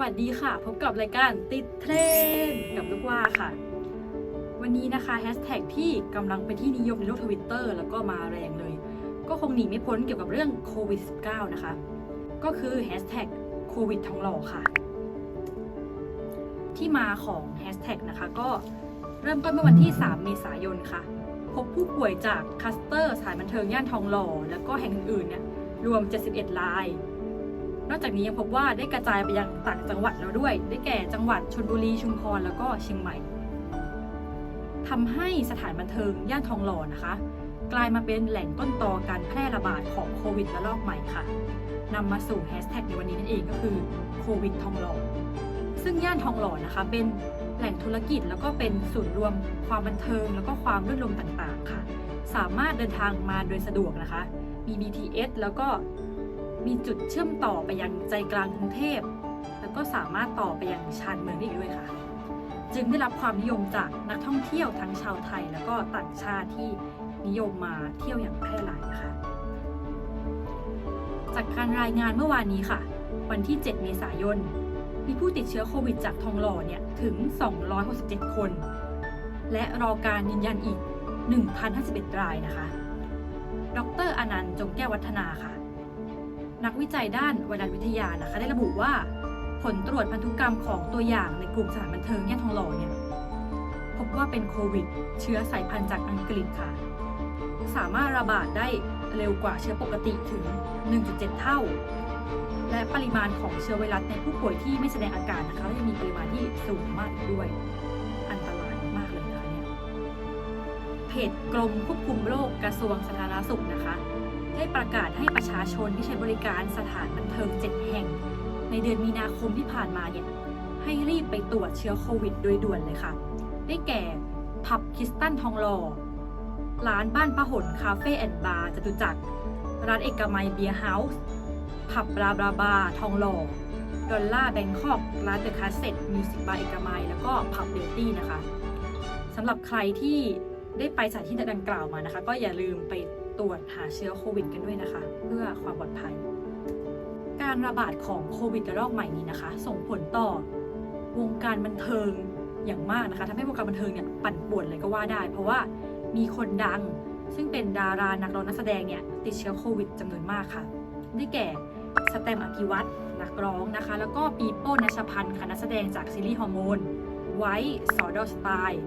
วัสดีค่ะ พบกับรายการติดเทรนด์กับลูกว่าค่ะ วันนี้นะคะแฮชแท็กที่กำลังเป็นที่นิยมในโลกทวิตเตอร์แล้วก็มาแรงเลย ก็คงหนีไม่พ้นเกี่ยวกับเรื่องโควิด -19 นะคะ ก็คือแฮชแท็กโควิดทองหล่อค่ะ ที่มาของแฮชแท็กนะคะ ก็เริ่มต้นเมื่อวันที่ 3 เมษายนค่ะ พบผู้ป่วยจากคลัสเตอร์สานบันเทิงย่านทองหล่อ แล้วก็แห่งอื่นๆเนี่ยรวม 71ราย นอกจากนี้ยังพบว่าได้กระจายไปยังต่างจังหวัดแล้วด้วย ได้แก่จังหวัดชนบุรีชุมพรแล้วก็เชียงใหม่ทำให้สถานบันเทิงย่านทองหล่อนะคะ กลายมาเป็นแหล่งต้นตอการแพร่ระบาดของโควิดระลอกใหม่ค่ะนำมาสู่แฮชแท็กในวันนี้นั่นเองก็คือโควิดทองหล่อซึ่งย่านทองหล่อนะคะเป็นแหล่งธุรกิจแล้วก็เป็นศูนย์รวมความบันเทิง แล้วก็ความรื่นรมต่างๆค่ะ สามารถเดินทางมาโดยสะดวกนะคะ มี BTS แล้วก็ มีจุดเชื่อมต่อไปยังใจกลางกรุงเทพ แล้วก็สามารถต่อไปยังชานเมืองได้อีกด้วยค่ะ จึงได้รับความนิยมจากนักท่องเที่ยวทั้งชาวไทย แล้วก็ต่างชาติที่นิยมมาเที่ยวอย่างแพร่หลายนะคะ จากการรายงานเมื่อวานนี้ค่ะ วันที่ 7 เมษายน มีผู้ติดเชื้อโควิดจากทองหล่อเนี่ยถึง 267 คน และรอการยืนยันอีก 1,051 รายนะคะ ดรอนันต์จงแก้ววัฒนาค่ะ นักวิจัยด้านไวรัสวิทยานะคะ ได้ระบุว่า ผลตรวจพันธุกรรมของตัวอย่างในกลุ่มสถานบันเทิงย่านทองหล่อเนี่ยพบว่าเป็นโควิด เชื้อสายพันธุ์จากอังกฤษค่ะ สามารถระบาดได้เร็วกว่าเชื้อปกติถึง 1.7 เท่า และปริมาณของเชื้อไวรัสในผู้ป่วยที่ไม่แสดงอาการนะคะยังมีปริมาณที่สูงมากอีกด้วย อันตรายมากเลยนะคะเนี่ยเพจกรมควบคุมโรคกระทรวงสาธารณสุขนะคะ ได้ประกาศให้ประชาชนที่ใช้บริการสถานบันเทิง 7 แห่ง ในเดือนมีนาคมที่ผ่านมาเนี่ยให้รีบไปตรวจเชื้อโควิดโดยด่วนเลยค่ะ ได้แก่ผับคิสตันทองหล่อร้านบ้านพหลคาเฟ่แอนด์บาร์จตุจักร ร้านเอกมัยเบียร์เฮาส์ ผับบราบราบาทองหล่อ ดอลล่าแบงคอก ร้านเดอะคาสเซ็ตมิวสิกบาร์เอกมัย แล้วก็ผับเบลตี้นะคะ สำหรับใครที่ได้ไปสถานที่ดังกล่าวมานะคะ ก็อย่าลืมไป ตรวจหาเชื้อโควิดกันด้วยนะคะ เพื่อความปลอดภัย การระบาดของโควิดระลอกใหม่นี้นะคะ ส่งผลต่อวงการบันเทิงอย่างมากนะคะทำให้วงการบันเทิงเนี่ยปั่นป่วนเลยก็ว่าได้ เพราะว่ามีคนดังซึ่งเป็นดารานักร้องนักแสดงเนี่ยติดเชื้อโควิดจำนวนมากค่ะ ได้แก่สแตมป์อภิวัตนักร้องนะคะ แล้วก็ปีโป้นัชพันธ์ค่ะนักแสดงจากซีรีส์ฮอร์โมนไว้สอดอสไตล์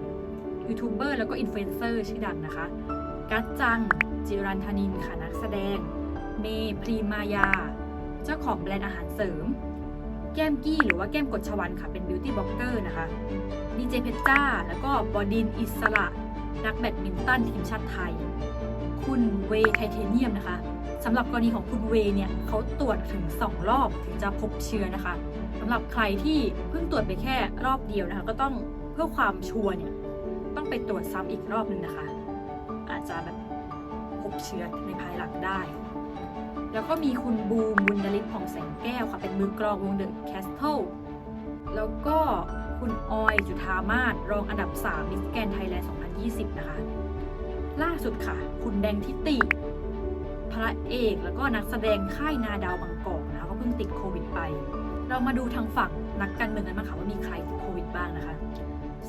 ยูทูบเบอร์แล้วก็อินฟลูเอนเซอร์ชื่อดังนะคะ กัจจัง จิรันธนินค่ะนักแสดง เมพรีมายา เจ้าของแบรนด์อาหารเสริม แก้มกี้หรือว่าแก้มกดชวันค่ะเป็นบิวตี้บล็อกเกอร์นะคะดีเจเพชรจ้า แล้วก็บอดินอิสระ นักแบดมินตันทีมชาติไทย คุณเวไทเทเนียมนะคะสำหรับกรณีของคุณเวเนี่ยเขาตรวจถึง 2 รอบถึงจะพบเชื้อนะคะสำหรับใครที่เพิ่งตรวจไปแค่รอบเดียวนะคะ ก็ต้องเพื่อความชัวร์เนี่ยต้องไปตรวจซ้ำอีกรอบหนึ่งนะคะ อาจจะแบบพบเชื้อในภายหลังได้ แล้วก็มีคุณบูมบุญยลิศผ่องแสงแก้วค่ะ เป็นมือกลองวงเดอะแคสเทิลแล้วก็คุณออยจุธามาศรองอันดับ 3 มิสแกนไทยแลนด์ 2020 นะคะ ล่าสุดค่ะ คุณแดงทิติ พระเอกแล้วก็นักแสดงค่ายนาดาวบางกอกนะคะก็เพิ่งติดโควิดไป เรามาดูทางฝั่งนักการเมืองกันบ้างค่ะว่ามีใครติดโควิดบ้างนะคะ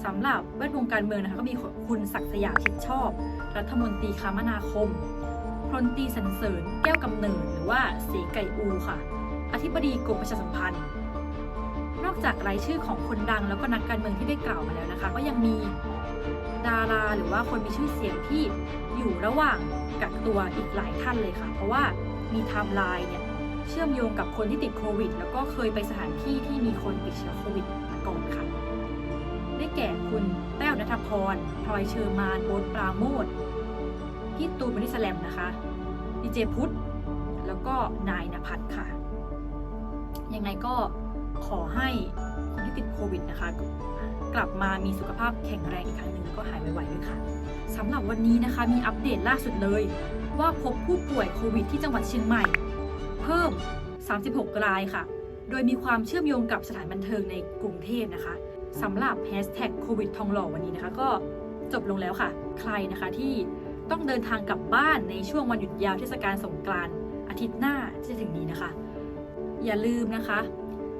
สำหรับแวดวงการเมืองนะคะก็มีคุณศักดิ์สยามชิดชอบ รัฐมนตรีคมนาคมพลตรีสันเสริญแก้วกำเนิดหรือว่าเสไก่อูค่ะ อธิบดีกรมประชาสัมพันธ์ นอกจากรายชื่อของคนดังแล้วก็นักการเมืองที่ได้กล่าวมาแล้วนะคะ ก็ยังมีดาราหรือว่าคนมีชื่อเสียงที่อยู่ระหว่างกักตัวอีกหลายท่านเลยค่ะ เพราะว่ามีไทม์ไลน์เนี่ยเชื่อมโยงกับคนที่ติดโควิด แล้วก็เคยไปสถานที่ที่มีคนติดเชื้อโควิดมาก่อนค่ะ ได้แก่คุณแต้วนัทพรพลอยเชอร์มานโบ๊ทปราโมทพี่ตูนบริสแลมนะคะดีเจพุทธแล้วก็นายนภัทรค่ะ ยังไงก็ขอให้คนที่ติดโควิดนะคะ กลับมามีสุขภาพแข็งแรงอีกครั้งหนึ่งก็หายไวๆด้วยค่ะสำหรับวันนี้นะคะมีอัปเดตล่าสุดเลย ว่าพบผู้ป่วยโควิดที่จังหวัดเชียงใหม่ เพิ่ม 36 รายค่ะ โดยมีความเชื่อมโยงกับสถานบันเทิงในกรุงเทพนะคะ สำหรับแฮชแท็กโควิดทองหล่อวันนี้นะคะ ก็จบลงแล้วค่ะ ใครนะคะที่ต้องเดินทางกลับบ้านในช่วงวันหยุดยาวเทศกาลสงกรานต์อาทิตย์หน้าที่จะถึงนี้นะคะ อย่าลืมนะคะ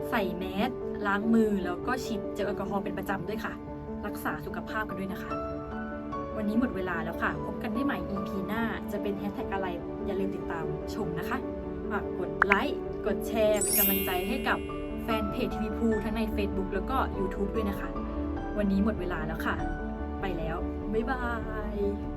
ใส่ส่แมสล้างมือแล้วก็ฉีดเจลแอลกอฮอล์เป็นประจำด้วยค่ะ รักษาสุขภาพกันด้วยนะคะ วันนี้หมดเวลาแล้วค่ะ พบกันได้ใหม่ EP หน้าจะเป็นแฮชแท็กอะไร อย่าลืมติดตามชมนะคะฝากกดไลค์กดแชร์เป็นกำลังใจให้กับ แฟนเพจทีวีพูทั้งใน Facebook แล้วก็ YouTube ด้วยนะคะ วันนี้หมดเวลาแล้วค่ะ ไปแล้ว บ๊ายบาย